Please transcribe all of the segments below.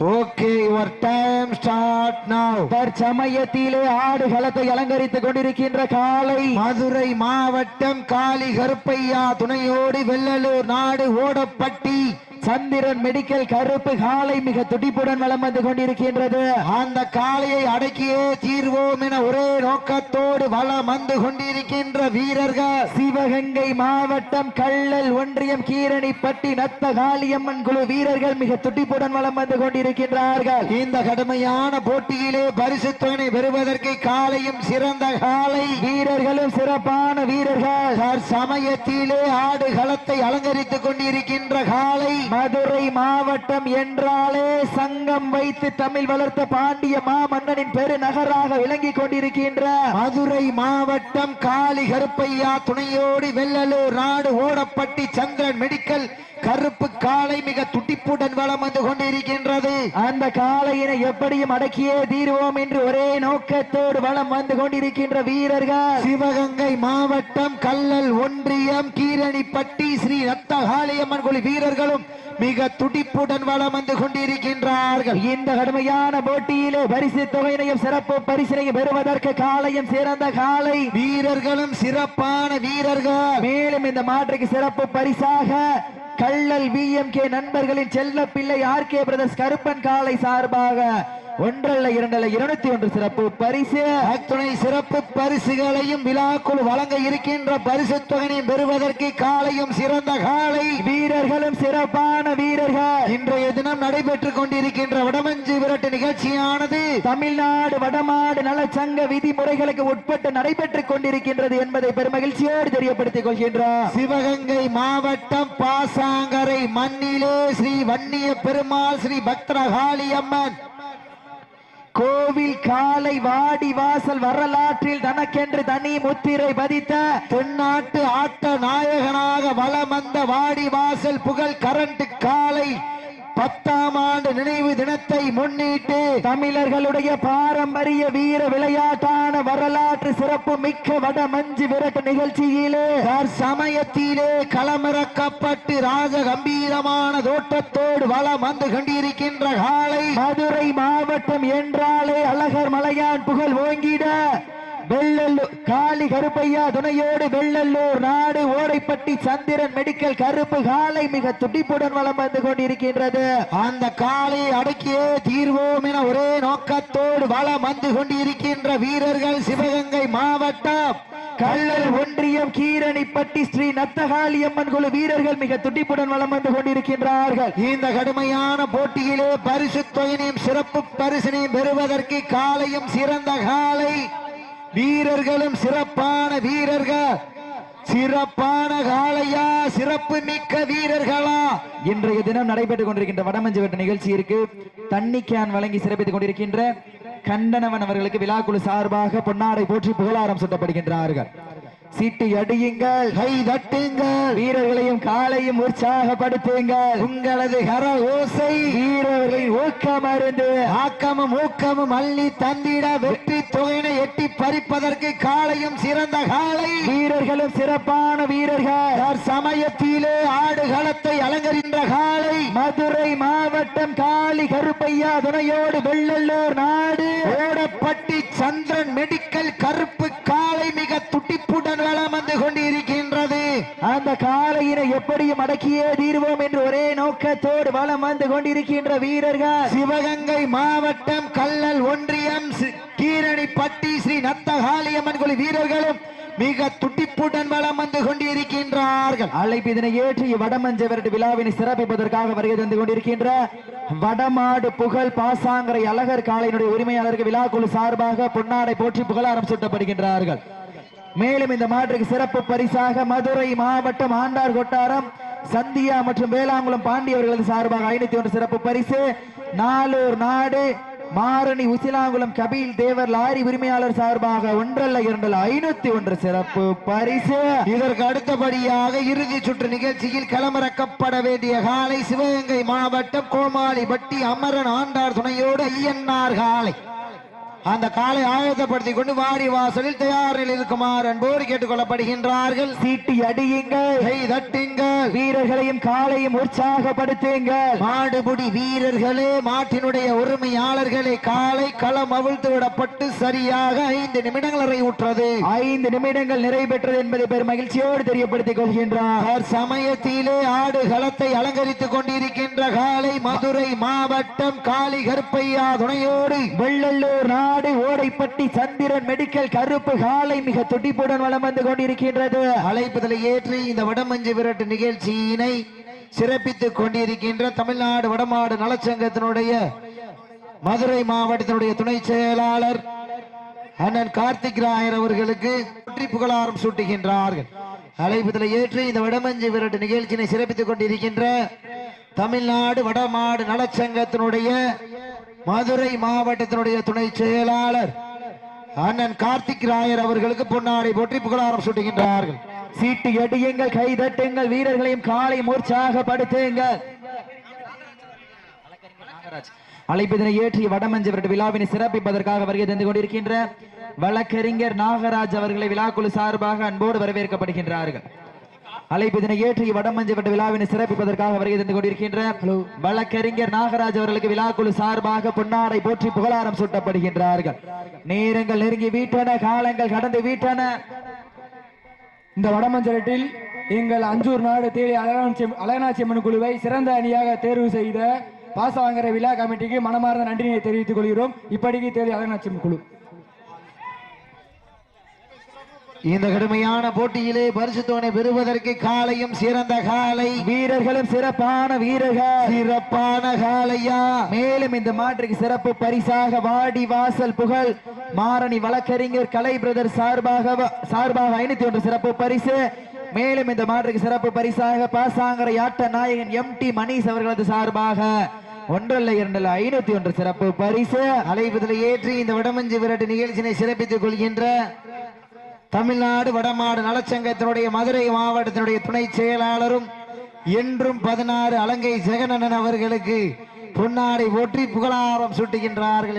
Okay your time start now தற்சமயத்திலே ஆடுகளத்தை அலங்கரித்துக் கொண்டிருக்கின்ற காலை. மதுரை மாவட்டம் காளி கருப்பையா துணையோடு வெள்ளலூர் நாடு ஓடப்பட்டி. சந்திரன் மெடிக்கல் கருப்பு காலை மிக துடிப்புடன் வளம் வந்து கொண்டிருக்கின்றது. அந்த காளையை அடக்கியே தீர்வோம் என ஒரே நோக்கத்தோடு வலம் வந்து கொண்டிருக்கின்ற வீரர்கள். சிவகங்கை மாவட்டம் கள்ளல் ஒன்றியம் கீரணிப்பட்டி நத்த காளியம்மன் குழு வீரர்கள் மிக துடிப்புடன் வளம் வந்து கொண்டிருக்கின்றார்கள். இந்த கடுமையான போட்டியிலே பரிசு தொகை பெறுவதற்கு காளையும் சிறந்த காளை வீரர்களும் சிறப்பான வீரர்கள். சமயத்திலே ஆடு களத்தை அலங்கரித்துக் கொண்டிருக்கின்ற காளை மதுரை மாவட்டம் என்றாலே சங்கம் வைத்து தமிழ் வளர்த்த பாண்டிய மாமன்னனின் பெருநகராக விளங்கிக் கொண்டிருக்கின்ற மதுரை மாவட்டம் காளி கருப்பையா துணையோடு வெள்ளலூர் நாடு ஓடப்பட்டி சந்திரன் மெடிக்கல் கருப்பு காளை மிக துடிப்புடன் வலம் வந்து கொண்டிருக்கின்றது. அந்த காளையினை எப்படியும் அடக்கியே தீர்வோம் என்று ஒரே நோக்கத்தோடு வலம் வந்து கொண்டிருக்கின்ற வீரர்கள். சிவகங்கை மாவட்டம் கல்லல் ஒன்றியம் கீரணிப்பட்டி ஸ்ரீ ரத்தகாளியம்மன் குழு வீரர்களும் மிக துடிப்புடன் வலம் வந்து கொண்டிருக்கின்றார்கள். இந்த கடுமையான போட்டியிலே பரிசு தொகையினையும் சிறப்பு பரிசினையும் பெறுவதற்கு காளையும் சிறந்த காளை. வீரர்களும் சிறப்பான வீரர்கள். மேலும் இந்த மாற்றுக்கு சிறப்பு பரிசாக கள்ளல் விஎம்கே நண்பர்களின் செல்ல பிள்ளை ஆர் கே பிரதர்ஸ் கருப்பன் காலை சார்பாக ஒன்றல்ல இரண்டல்ல இருநூத்தி ஒன்று சிறப்பு பரிசு. அத்துணை சிறப்பு பரிசுகளையும் விழாக்குள் வழங்க இருக்கின்ற பரிசு தொகையையும் பெறுவதற்கு காலையும் சிறந்த காலை. வீரர்களும் சிறப்பான வீரர்கள். இன்றைய தினம் நடைபெற்றுக் கொண்டிருக்கின்ற வடமஞ்சு விரட்டு நிகழ்ச்சியானது தமிழ்நாடு வடமாடு நலச்சங்க விதிமுறைகளுக்கு உட்பட்டு நடைபெற்றுக் கொண்டிருக்கின்றது என்பதை பெருமகிழ்ச்சியோடு தெரியப்படுத்திக் கொள்கின்றோம். சிவகங்கை மாவட்டம் பாசாங்கரை மண்ணிலே ஸ்ரீ வன்னிய பெருமாள் ஸ்ரீ பக்தரகாளி அம்மன் கோவில் காலை வாடி வாசல் வரலாற்றில் தனக்கென்று தனி முத்திரை பதித்த தென்னாட்டு ஆட்ட நாயகனாக வலம் வந்த வாடி வாசல் புகழ் கரண்ட் காலை பத்தாம் ஆண்டு நினைவு தினத்தை முன்னிட்டு தமிழர்களுடைய பாரம்பரிய வீர விளையாட்டான வரலாற்று சிறப்பு மிக்க வட மஞ்சு விரட்டு நிகழ்ச்சியிலே சமயத்திலே களமிறக்கப்பட்டு ராஜ கம்பீரமான தோட்டத்தோடு வளம் வந்து கொண்டிருக்கின்ற காலை மதுரை மாவட்டம் என்றாலே அழகர் மலையான் புகழ் ஓங்கிட. வெள்ளல்லூர் காளி கருப்பையா துணையோடு வெள்ளல்லூர் நாடு ஓடைப்பட்டி சந்திரன் மெடிக்கல் கருப்பு காலை மிக துடிப்புடன் வளம் வந்து கொண்டிருக்கின்றது. அந்த காலை அடக்கியே தீர்வோம் என ஒரே நோக்கத்தோடு வலம் வந்து கொண்டிருக்கின்ற வீரர்கள் சிவகங்கை மாவட்டம். கள்ளல் ஒன்றியம் கீரணிப்பட்டி ஸ்ரீ நத்தகாளியம்மன் குழு வீரர்கள் மிக துடிப்புடன் வளம் வந்து கொண்டிருக்கின்றார்கள். இந்த கடுமையான போட்டியிலே பரிசு தொகையினையும் சிறப்பு பரிசினையும் பெறுவதற்கு காலையும் சிறந்த காலை வீரர்களும் சிறப்பான வீரர்கள். சிறப்பான காளையா சிறப்பு மிக்க வீரர்களா. இன்றைய தினம் நடைபெற்றுக் கொண்டிருக்கின்ற வடமஞ்சு வெட்ட நிகழ்ச்சி இருக்கு. தண்ணி கேன் வழங்கி சிறப்பித்துக் கொண்டிருக்கின்ற கண்டனவன் அவர்களுக்கு விழாக்குழு சார்பாக பொன்னாடை போற்றி புகழாரம் சுட்டப்படுகின்றார்கள். சீட்டி அடியுங்கள். கை தட்டுங்கள். வீரர்களையும் காலையும் உற்சாகப்படுத்துங்கள். உங்களது கர ஓசை. வீரர்களின் ஊக்கம் அருந்து. ஆக்கமும் ஊக்கமும் அள்ளி தந்திட வெற்றி தொகையினை எட்டி பறிப்பதற்கு காளையும் சிறந்த காளை வீரர்களும் சிறப்பான வீரர்கள். சமயத்திலே ஆடுகளத்தை அலங்கரின்ற காளை? மதுரை மாவட்டம் காளி கருப்பையா துணையோடு வெள்ளல்லூர் நாடு. ஓடப்பட்டி சந்திரன் மெடிக்கல் கருப்பு காளை மிக துடிப்புடன் வலம் வந்து கொண்டிருக்கின்றது. அந்த காளையினை எப்படியும் அடக்கியே தீர்வோம் என்று ஒரே நோக்கத்தோடு வலம் வந்து கொண்டிருக்கின்ற வீரர்கள். சிவகங்கை மாவட்டம் கல்லல் ஒன்றியம் சி- கீரணிப்பட்டி ஸ்ரீ நத்தகாளியம்மன் குழு வீரர்களும் மிக துட்டிப்புடன் வளம் வந்து கொண்டிருக்கின்றார்கள். அழைப்பு இதனை ஏற்றி வடமஞ்ச விரட்டு விழாவினை சிறப்பிப்பதற்காக வருகை தந்து கொண்டிருக்கின்ற வடமாடு புகழ் பாசாங்கரை அழகர் காளையினுடைய உரிமையாளருக்கு விழாக்குழு சார்பாக பொன்னாடை போற்றி புகழாரம் சூட்டப்படுகின்றார்கள். மேலும் இந்த மாற்றுக்கு சிறப்பு பரிசாக மதுரை மாவட்டம் ஆண்டார் கொட்டாரம் சந்தியா மற்றும் வேளாங்குளம் பாண்டியவர்களது சார்பாக ஐநூத்தி ஒன்று சிறப்பு பரிசு நாலூர் நாடு மாரணி உசிலாங்குளம் கபில் தேவர் லாரி உரிமையாளர் சார்பாக ஒன்றல்ல இரண்டல்ல ஐநூத்தி ஒன்று சிறப்பு பரிசு. இதற்கு அடுத்தபடியாக இறுதி சுற்று நிகழ்ச்சியில் களமிறக்கப்பட வேண்டிய காலை சிவகங்கை மாவட்டம் கோமாளிபட்டி அமரன் ஆண்டார் துணையோடு ஐயன்னார் காலை. அந்த காலை ஆயத்தப்படுத்தி கொண்டு வாடி வாசலில் தயார் நிலையில் இருக்குமாறு அன்போடு கேட்டுக்கொள்ளப்படுகின்றார்கள். சீட்டி அடியுங்கள் கை தட்டுங்கள் வீரர்களையும் காலையும் உற்சாகப்படுத்துங்கள் மாடுபிடி வீரர்களே மாட்டினுடைய உரிமையாளர்களே காலை களம் அவிழ்த்து விடப்பட்டு சரியாக ஐந்து நிமிடங்கள் நிறைவுற்றது. ஐந்து நிமிடங்கள் நிறைவேற்றது என்பதை பெரும் மகிழ்ச்சியோடு தெரியப்படுத்திக் கொள்கின்றார். சமயத்திலே ஆடு களத்தை அலங்கரித்துக் கொண்டிருக்கின்ற காலை மதுரை மாவட்டம் காளி கருப்பையா துணையோடு வெள்ளல்லூர் நாடு ஓடைப்பட்டி சந்திரன் மெடிக்கல் கருப்பு காலை மிக துடிப்புடன் வளம் வந்து கொண்டிருக்கின்றது. அழைப்புதலை ஏற்றி இந்த வடமஞ்சு விரட்டு நிகழ்ச்சியினை சிறப்பித்துக் கொண்டிருக்கின்ற தமிழ்நாடு வடமாடு நலச்சங்கத்தினுடைய மதுரை மாவட்டத்தினுடைய துணை செயலாளர் அண்ணன் கார்த்திக் ராயர் அவர்களுக்கு வெற்றி புகழாரம் சூட்டுகின்றார்கள். அழைப்புதலை ஏற்று இந்த வடமஞ்சு விரட்டு நிகழ்ச்சியினை சிறப்பித்துக் கொண்டிருக்கின்ற தமிழ்நாடு வடமாடு நலச்சங்கத்தினுடைய மதுரை மாவட்டத்தினுடைய துணை செயலாளர் அண்ணன் கார்த்திக் ராயர் அவர்களுக்கு பொன்னாடை போற்றி புகழாரம் சூட்டுகின்றார்கள். சீட்டு எடியுங்கள் கை தட்டுங்கள் வீரர்களையும் காலையும் உற்சாகப்படுத்துங்கள் அழைப்பதனை ஏற்றிய வடமஞ்சு விரட்டு விழாவினை சிறப்பிப்பதற்காக வருகை தந்து கொண்டிருக்கின்ற வழக்கறிஞர் நாகராஜ் அவர்களை விழாக்குழு சார்பாக அன்போடு வரவேற்கப்படுகின்றார்கள். அழைப்பதனை ஏற்றி வடமஞ்சு விரட்டு விழாவினை சிறப்பிப்பதற்காக வருகை தந்து கொண்டிருக்கின்ற வழக்கறிஞர் நாகராஜ் அவர்களுக்கு விழாக்குழு சார்பாக பொன்னாடை போற்றி புகழாரம் சூட்டப்படுகின்றார்கள். நேரங்கள் நெருங்கி வீட்டன காலங்கள் கடந்து வீட்டன. இந்த வடமஞ்சலத்தில் எங்கள் அஞ்சூர் நாடு தேடி அழகாட்சி அழகனாட்சி அம்மன் குழுவை சிறந்த அணியாக தேர்வு செய்த பாசவாங்கர விழா கமிட்டிக்கு மனமார்ந்த நன்றியை தெரிவித்துக் கொள்கிறோம். இப்படிக்கு தேடி அம்மன் குழு. இந்த கடுமையான போட்டியிலே பரிசுத்தவனை பெறுவதற்கு காலையும் சிறந்த காலை. வீரர்களும் சிறப்பான வீரர்கள். சிறப்பான காலையா? மேலும் இந்த மாற்றுக்கு சிறப்பு பரிசாக வாடி வாசல் புகழ். மாரணி வழக்கறிஞர் கலை பிரதர் சார்பாக சார்பாக ஐநூத்தி ஒன்று சிறப்பு பரிசு. மேலும் இந்த மாற்றுக்கு சிறப்பு பரிசாக பாசாங்கரை ஆட்ட நாயகன் எம் டி மணீஷ் அவர்களது சார்பாக ஒன்றல்ல இரண்டல்ல ஐநூத்தி ஒன்று சிறப்பு பரிசு. அழைப்புதலை ஏற்றி இந்த வடமஞ்சு விரட்டு நிகழ்ச்சியினை சிறப்பித்துக் கொள்கின்ற தமிழ்நாடு வடமாடு நலச்சங்கத்தினுடைய மதுரை மாவட்டத்தினுடைய துணை செயலாளரும் என்றும் பதினாறு அலங்கை ஜெகனண்ணன் அவர்களுக்கு பொன்னாடை போற்றி புகழாரம் சூட்டுகின்றார்கள்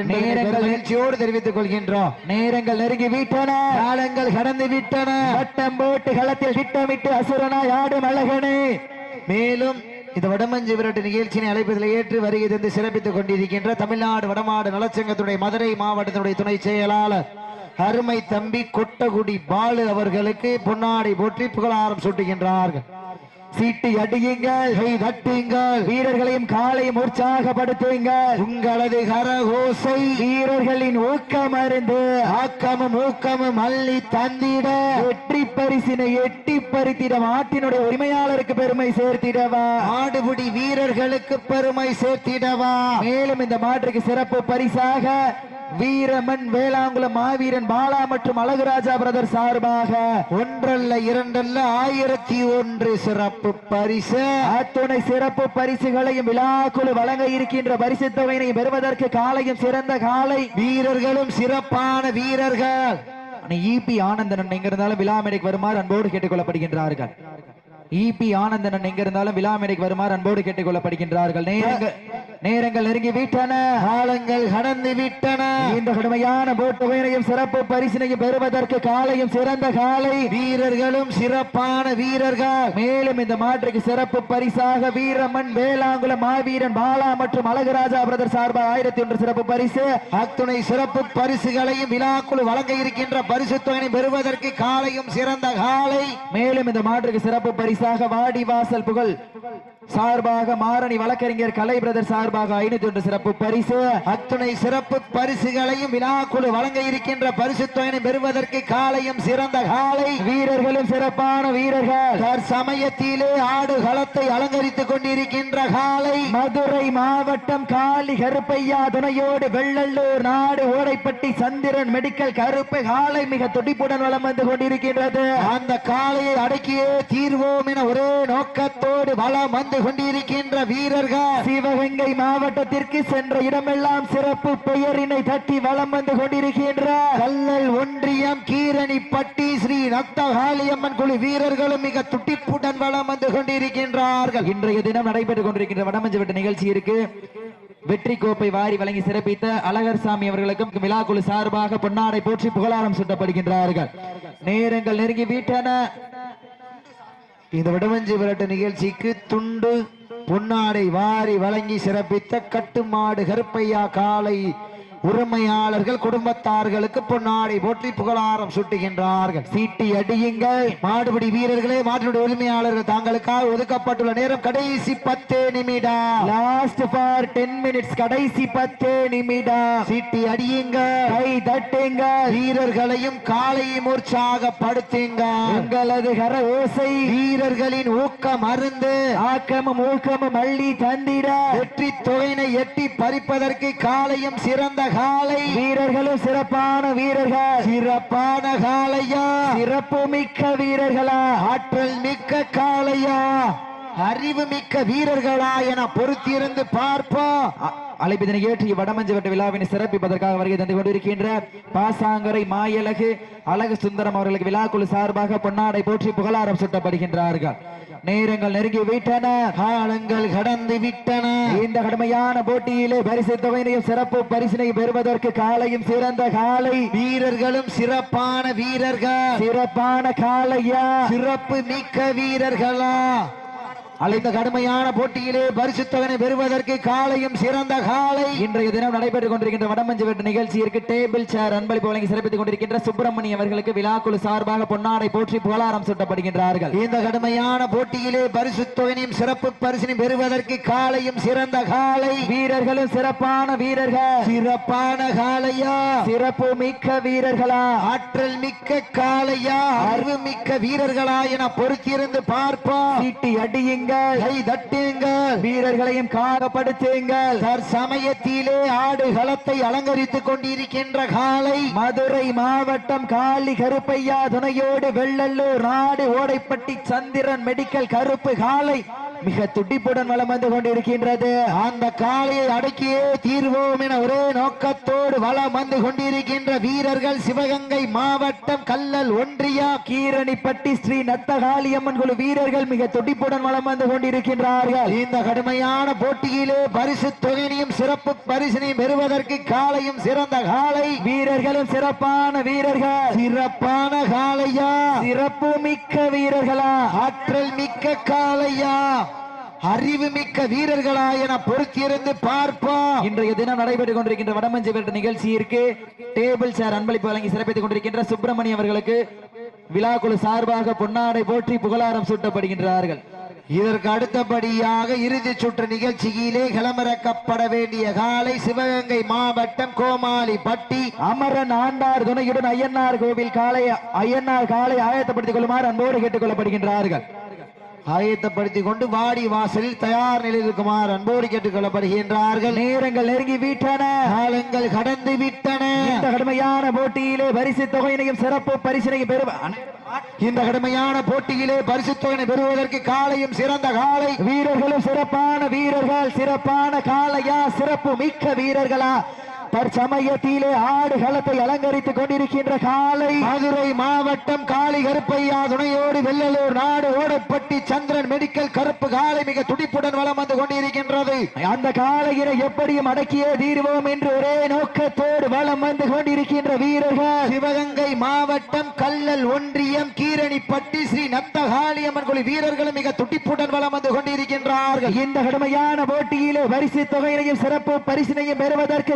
மகிழ்ச்சியோடு தெரிவித்துக் கொள்கின்றோம். நேரங்கள் நெருங்கி விட்டன. காலங்கள் கடந்து விட்டன. வட்டம் போட்டு களத்தில் திட்டமிட்டு அசுரனாய் ஆடும் அழகனே. மேலும் இந்த வடமஞ்சு விரட்டு நிகழ்ச்சியினை அழைப்பதில் ஏற்று வருகை தந்து சிறப்பித்துக் கொண்டிருக்கின்ற தமிழ்நாடு வடமாடு நலச்சங்கத்துடைய மதுரை மாவட்டத்தினுடைய துணை செயலாளர் அருமை தம்பி கொட்டகுடி பாலு அவர்களுக்கு பொன்னாடை போற்றி புகழாரம் சூட்டுகின்றார்கள். சீட்டு அடியுங்கள் தட்டுங்கள் வீரர்களையும் காலையும் உற்சாகப்படுத்துங்கள். உங்களது கரகோசை வீரர்களின் ஊக்கம் அருந்து ஆக்கமும் ஊக்கமும் அள்ளி தந்திட வெற்றி பரிசினை எட்டி பறித்திட மாட்டினுடைய உரிமையாளருக்கு பெருமை சேர்த்திடவா? ஆடுபுடி வீரர்களுக்கு பெருமை சேர்த்திடவா? மேலும் இந்த மாற்றுக்கு சிறப்பு பரிசாக வீரமன் வேளாங்குளம் மாவீரன் பாலா மற்றும் அழகுராஜா பிரதர் சார்பாக ஒன்றல்ல இரண்டல்ல ஆயிரத்தி ஒன்று சிறப்பு பரிசு. அத்துணை சிறப்பு பரிசுகளையும் விழாக்குழு வழங்க இருக்கின்ற பரிசு தொகையினை பெறுவதற்கு காலையும் சிறந்த காலை. வீரர்களும் சிறப்பான வீரர்கள். இபி ஆனந்தன் எங்க இருந்தாலும் விழா மேடைக்கு வருமாறு அன்போடு கேட்டுக்கொள்ளப்படுகின்றார்கள். இபி ஆனந்தன் எங்க இருந்தாலும் விழா மேடைக்கு வருமாறு அன்போடு கேட்டுக்கொள்ளப்படுகின்றார்கள். நேரங்கள் நேரங்கள் நெருங்கி விட்டன. காலங்கள் கடந்து விட்டன. இந்த கடுமையான போட்டுகையினையும் சிறப்பு பரிசினையும் பெறுவதற்கு காலையும் சிறந்த காலை. வீரர்களும் சிறப்பான வீரர்கள். மேலும் இந்த மாற்றுக்கு சிறப்பு பரிசாக வீரமன் வேளாங்குளம் மாவீரன் பாலா மற்றும் அழகுராஜா பிரதர் சார்பாக ஆயிரத்தி ஒன்று சிறப்பு பரிசு. அத்துணை சிறப்பு பரிசுகளையும் விழாக்குழு வழங்க இருக்கின்ற பரிசு தொகையை பெறுவதற்கு காலையும் சிறந்த காலை. மேலும் இந்த மாற்றுக்கு சிறப்பு பரிசாக வாடி வாசல் புகழ். சார்பாக மாரணி வழக்கறிஞர் கலை பிரதர் சார்பாக ஐநூத்தி ஒன்று சிறப்பு பரிசு. அத்துணை சிறப்பு பரிசுகளையும் விழாக்குழு வழங்க இருக்கின்ற பரிசு தொகையை பெறுவதற்கு காலையும் சிறந்த காலை. வீரர்களும் சிறப்பான வீரர்கள். தற்சமயத்திலே ஆடு களத்தை அலங்கரித்துக் கொண்டிருக்கின்ற காலை. மதுரை மாவட்டம் காளி கருப்பையா துணையோடு வெள்ளல்லூர் நாடு ஓடைப்பட்டி சந்திரன் மெடிக்கல் கருப்பை காலை மிக துடிப்புடன் வளம் வந்து கொண்டிருக்கின்றது. அந்த காலையை அடக்கியே தீர்வோம் என ஒரே நோக்கத்தோடு வளம் வந்து கொண்டிருக்கின்ற வீரர்கள் சிவகங்கை மாவட்டத்திற்கு சென்ற இடமெல்லாம் சிறப்பு பெயரினை தட்டி வலம் வந்து கொண்டிருக்கின்ற கல்லல் ஒன்றியம் கீரணி பட்டி ஸ்ரீ நத்தகாளியம்மன் குழு வீரர்களும் மிக துட்டிப்புடன் வளம் வந்து கொண்டிருக்கின்றார்கள். இன்றைய தினம் நடைபெற்றுக் கொண்டிருக்கின்ற வடமஞ்சு வெட்ட நிகழ்ச்சி இருக்கு. வெற்றி கோப்பை வாரி வழங்கி சிறப்பித்த அழகர் சாமி அவர்களுக்கும் விழாக்குழு சார்பாக பொன்னாடை போற்றி புகழாரம் சுட்டப்படுகின்றார்கள். நேரங்கள் நெருங்கி விட்டன இந்த விடமஞ்சி விரட்டு நிகழ்ச்சிக்கு துண்டு பொன்னாடை வாரி வழங்கி சிறப்பித்த கட்டுமாடு கருப்பையா காலை உரிமையாளர்கள் குடும்பத்தார்களுக்கு பொன்னாடை போற்றி புகழாரம் சுட்டுகின்றார்கள். சீட்டி அடியுங்கள். மாடுபிடி வீரர்களே மாட்டினுடைய உரிமையாளர்கள் தாங்களுக்காக ஒதுக்கப்பட்டுள்ள நேரம் கடைசி பத்து நிமிடம். லாஸ்ட் ஃபார் டென் மினிட்ஸ் கடைசி பத்து நிமிடம். சீட்டி அடியுங்க கை தட்டுங்க வீரர்களையும் காலையும் உற்சாகப்படுத்துங்க உங்களது கர ஓசை. வீரர்களின் ஊக்கம் அருந்து ஆக்கமும் ஊக்கமும் அள்ளி தந்திட. வெற்றி தொகையினை எட்டி பறிப்பதற்கு காலையும் சிறந்த காலை. வீரர்களும் சிறப்பான வீரர்கள். சிறப்பான காலையா. சிறப்பு மிக்க வீரர்களா. ஆற்றல் மிக்க காளையா அறிவு மிக்க வீரர்களா என பொறுத்திருந்து பார்ப்போம். அழைப்பிதனை ஏற்றி வடமஞ்சவட்ட விழாவினை சிறப்பிப்பதற்காக வருகை தந்து கொண்டிருக்கின்ற பாசாங்கரை மாயழகு அழகு சுந்தரம் அவர்களுக்கு விழாக்குழு சார்பாக பொன்னாடை போற்றி புகழாரம் சுட்டப்படுகின்றார்கள். நேரங்கள் நெருங்கி விட்டன. காலங்கள் கடந்து விட்டன. இந்த கடுமையான போட்டியிலே பரிசு தொகையினையும் சிறப்பு பரிசினை பெறுவதற்கு காலையும் சிறந்த காலை. வீரர்களும் சிறப்பான வீரர்கள். சிறப்பான காலையா? சிறப்பு மிக்க வீரர்களா? அழைத்த கடுமையான போட்டியிலே பரிசுத்தவனை பெறுவதற்கு காலையும் சிறந்த காலை. இன்றைய தினம் நடைபெற்றுக் கொண்டிருக்கின்ற வடமஞ்சு வெட்டு நிகழ்ச்சியிற்கு டேபிள் சேர் அன்பளிப்பு வழங்கி சிறப்பித்துக் கொண்டிருக்கின்ற சுப்பிரமணி அவர்களுக்கு விழாக்குழு சார்பாக பொன்னாடை போற்றி புகழாரம் சுட்டப்படுகின்றார்கள். இந்த கடுமையான போட்டியிலே பரிசுத்தவனையும் சிறப்பு பரிசினையும் பெறுவதற்கு காலையும் சிறந்த காலை. வீரர்களும் சிறப்பான வீரர்கள். சிறப்பான காலையா? சிறப்பு மிக்க வீரர்களா? ஆற்றல் மிக்க காளையா அறிவு மிக்க வீரர்களா என பொறுத்திருந்து பார்ப்போம். சீட்டி தட்டுங்கள். கை தட்டுங்கள். வீரர்களையும் காகப்படுத்துங்கள். தற்சமயத்திலே ஆடு களத்தை அலங்கரித்துக் கொண்டிருக்கின்ற காலை மதுரை மாவட்டம் காளி கருப்பையா துணையோடு வெள்ளல்லூர் நாடு ஓடைப்பட்டி சந்திரன் மெடிக்கல் கருப்பு காலை மிக துடிப்புடன் வளம் வந்து கொண்டிருக்கின்றது. அந்த காளையை அடக்கியே தீர்வோம் என ஒரே நோக்கத்தோடு வளம் வந்து கொண்டிருக்கின்ற வீரர்கள் சிவகங்கை மாவட்டம் கல்லல் ஒன்றியா கீரணிப்பட்டி ஸ்ரீ நத்தகாளியம்மன் குழு வீரர்கள் மிக துடிப்புடன் வளம் வந்து கொண்டிருக்கின்றார்கள். இந்த கடுமையான போட்டியிலே பரிசு தொகையினையும் சிறப்பு பரிசினையும் பெறுவதற்கு காலையும் சிறந்த காலை வீரர்களும் சிறப்பான வீரர்கள். சிறப்பான காளையா சிறப்பு மிக்க வீரர்களா? ஆற்றல் மிக்க காளையா அறிவு மிக்க வீரர்களா என பொறுத்திருந்து பார்ப்போம். இன்றைய தினம் நடைபெற்றுக் கொண்டிருக்கின்ற வடமஞ்சு வெட்டு நிகழ்ச்சியிற்கு டேபிள் சேர் அன்பளிப்பு வழங்கி சிறப்பித்துக் கொண்டிருக்கின்ற சுப்பிரமணி அவர்களுக்கு விழாக்குழு சார்பாக பொன்னாடை போற்றி புகழாரம் சூட்டப்படுகின்றார்கள். இதற்கு அடுத்தபடியாக இறுதி சுற்று நிகழ்ச்சியிலே களமிறக்கப்பட வேண்டிய காலை சிவகங்கை மாவட்டம் கோமாளிப்பட்டி. அமரன் ஆண்டார் துணையுடன் ஐயனார் கோவில் காலை ஐயனார் காலை ஆயத்தப்படுத்திக் கொள்ளுமாறு அன்போடு கேட்டுக் கொள்ளப்படுகின்றார்கள். ஆயத்தப்படுத்திக் கொண்டு வாடி வாசலில் தயார் நிலையில் இருக்குமாறு அன்போடு கேட்டுக் கொள்ளப்படுகின்றார்கள் நேரங்கள் நெருங்கி விட்டன. காலங்கள் கடந்து விட்டன. இந்த கடுமையான போட்டியிலே பரிசு தொகையினையும் சிறப்பு பரிசினையும் பெறுவ இந்த கடுமையான போட்டியிலே பரிசுத்தொகனை பெறுவதற்கு காலையும் சிறந்த காலை. வீரர்களும் சிறப்பான வீரர்கள் சிறப்பான காளையா சிறப்பு மிக்க வீரர்களா. தற்சமயத்திலே ஆடு களத்தை அலங்கரித்துக் கொண்டிருக்கின்ற காலை. மதுரை மாவட்டம் காளி கருப்பையா துணையோடு வெள்ளலூர் நாடு ஓடப்பட்டி சந்திரன் மெடிக்கல் கருப்பு காலை மிக துடிப்புடன் வலம் வந்து கொண்டிருக்கின்றது. அந்த காளையினை எப்படியும் அடக்கியே தீர்வோம் என்று ஒரே நோக்கத்தோடு வலம் வந்து கொண்டிருக்கின்ற வீரர்கள். சிவகங்கை மாவட்டம் கல்லல் ஒன்றியம் கீரணிப்பட்டி ஸ்ரீ நத்தகாளியம்மன் குழு வீரர்களும் மிக துடிப்புடன் வலம் வந்து கொண்டிருக்கின்றார்கள். இந்த கடுமையான போட்டியிலே பரிசு தொகையினையும் சிறப்பு பரிசினையும் பெறுவதற்கு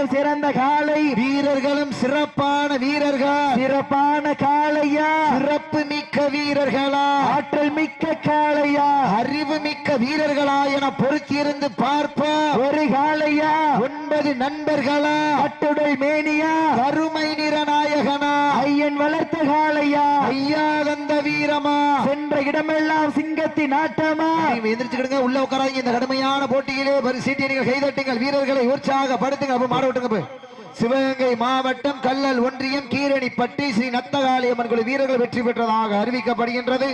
காலையும் சிறந்த காலை. வீரர்களும் சிறப்பான வீரர்கள். சிறப்பான காலையா சிறப்பு மிக்க வீரர்களா. ஆற்றல் மிக்க காளையா. அறிவு மிக்க வீரர்களா என பொறுத்திருந்து பார்ப்போம். ஒரு காளையா. ஒன்பது நண்பர்களா. அட்டுடல் மேனியா. அருமை நிறநாயகனா. ஐயன் வளர்த்த காளையா. ஐயா வந்த வீரமா. சென்ற இடமெல்லாம் சிங்கத்தின் ஆட்டமா. எந்திரிச்சுக்கிடுங்க. உள்ள உட்காராங்க இந்த கடுமையான போட்டியிலே பரிசீட்டிய நீங்கள் கைதட்டுங்கள். வீரர்களை உற்சாகப்படுத்துங்க அப்ப விட்டுங்க போய். சிவகங்கை மாவட்டம் கல்லல் ஒன்றியம் கீரணிப்பட்டி ஸ்ரீ நத்தகாளியம்மன் குழு வீரர்கள் வெற்றி பெற்றதாக அறிவிக்கப்படுகின்றது